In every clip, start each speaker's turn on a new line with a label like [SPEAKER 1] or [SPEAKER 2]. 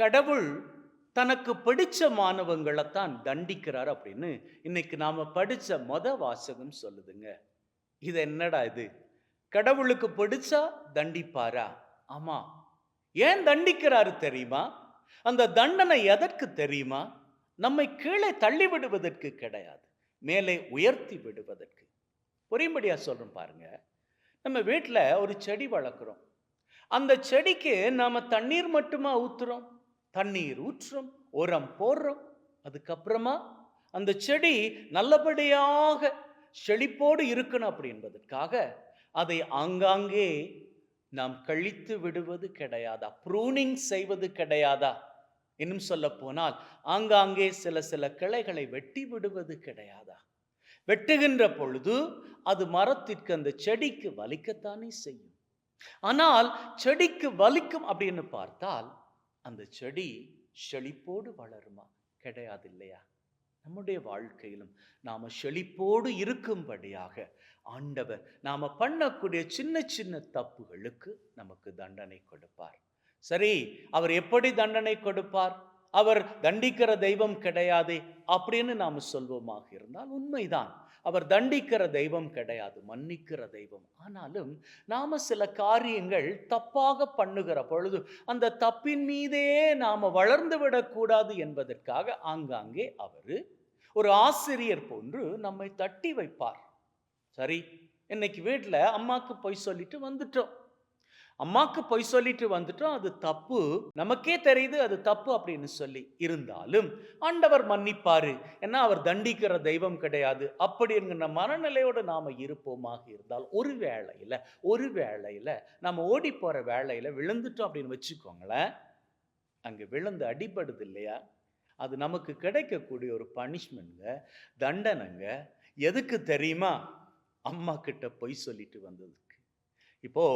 [SPEAKER 1] கடவுள் தனக்கு பிடிச்ச மாணவங்களைத்தான் தண்டிக்கிறார் அப்படின்னு இன்னைக்கு நாம் படித்த மொத வாசகம் சொல்லுதுங்க. இது என்னடா இது? கடவுளுக்கு பிடிச்சா தண்டிப்பாரா? ஆமாம் ஏன் தண்டிக்கிறாரு தெரியுமா? அந்த தண்டனை எதற்கு தெரியுமா? நம்மை கீழே தள்ளி விடுவதற்கு கிடையாது. மேலே உயர்த்தி விடுவதற்கு. புரியும்படியா சொல்கிறோம் பாருங்க. நம்ம வீட்டில் ஒரு செடி வளர்க்குறோம். அந்த செடிக்கு நாம் தண்ணீர் மட்டுமா ஊத்துறோம்? தண்ணீர் ஊற்றுறோம் உரம் போடுறோம். அதுக்கப்புறமா அந்த செடி நல்லபடியாக செழிப்போடு இருக்கணும் அப்படி என்பதற்காக அதை ஆங்காங்கே நாம் கழித்து விடுவது கிடையாதா? ப்ரூனிங் செய்வது கிடையாதா? இன்னும் சொல்ல போனால் ஆங்காங்கே சில சில கிளைகளை வெட்டி விடுவது கிடையாதா? வெட்டுகின்ற பொழுது அது மரத்திற்கு அந்த செடிக்கு வலிக்கத்தானே செய்யும். ஆனால் செடிக்கு வலிக்கும் அப்படின்னு பார்த்தால் அந்த செடி செழிப்போடு வளருமா? கிடையாது இல்லையா நம்முடைய வாழ்க்கையிலும் நாம் செழிப்போடு இருக்கும்படியாக ஆண்டவர் நாம் பண்ணக்கூடிய சின்ன சின்ன தப்புகளுக்கு நமக்கு தண்டனை கொடுப்பார். சரி அவர் எப்படி தண்டனை கொடுப்பார்? அவர் தண்டிக்கிற தெய்வம் கிடையாதே அப்படின்னு நாம சொல்வோமாக இருந்தால் உண்மைதான். அவர் தண்டிக்கிற தெய்வம் கிடையாது மன்னிக்கிற தெய்வம். ஆனாலும் நாம சில காரியங்கள் தப்பாக பண்ணுகிற பொழுது அந்த தப்பின் மீதே நாம வளர்ந்து விடக்கூடாது என்பதற்காக ஆங்காங்கே அவர் ஒரு ஆசிரியர் போன்று நம்மை தட்டி வைப்பார். சரி இன்னைக்கு வீட்டில் அம்மாக்கு பொய் சொல்லிட்டு வந்துட்டோம். அம்மாக்கு பொய் சொல்லிட்டு வந்துட்டோம் அது தப்பு. நமக்கே தெரியுது அது தப்பு அப்படின்னு சொல்லி. இருந்தாலும் ஆண்டவர் மன்னிப்பாரு. ஏன்னா அவர் தண்டிக்கிற தெய்வம் கிடையாது. அப்படிங்கிற மனநிலையோடு நாம் இருப்போமாக இருந்தால் ஒரு வேளையில் ஒரு வேளையில் நம்ம ஓடி போகிற வேளையில் விழுந்துட்டோம் அப்படின்னு வச்சுக்கோங்களேன் அங்கே விழுந்து அடிபடுது இல்லையா? அது நமக்கு கிடைக்கக்கூடிய ஒரு பனிஷ்மெண்ட்ங்க தண்டனைங்க. எதுக்கு தெரியுமா? அம்மா கிட்ட பொய் சொல்லிட்டு வந்ததுக்கு இப்போ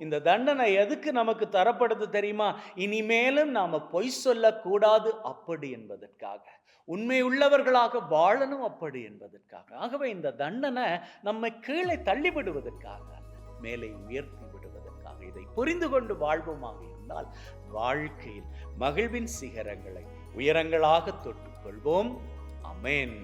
[SPEAKER 1] இந்த தண்டனை எதுக்கு நமக்கு தரப்படுது தெரியுமா? இனிமேலும் நாம் பொய் சொல்லக்கூடாது அப்படி என்பதற்காக. உண்மை உள்ளவர்களாக வாழணும் அப்படி என்பதற்காக. ஆகவே இந்த தண்டனை நம்மை கீழே தள்ளிவிடுவதற்காக மேலே உயர்த்தி விடுவதற்காக. இதை புரிந்து கொண்டு வாழ்வோமாக இருந்தால் வாழ்க்கையில் மகிழ்வின் சிகரங்களை உயரங்களாக தொட்டுக்கொள்வோம் அமேன்.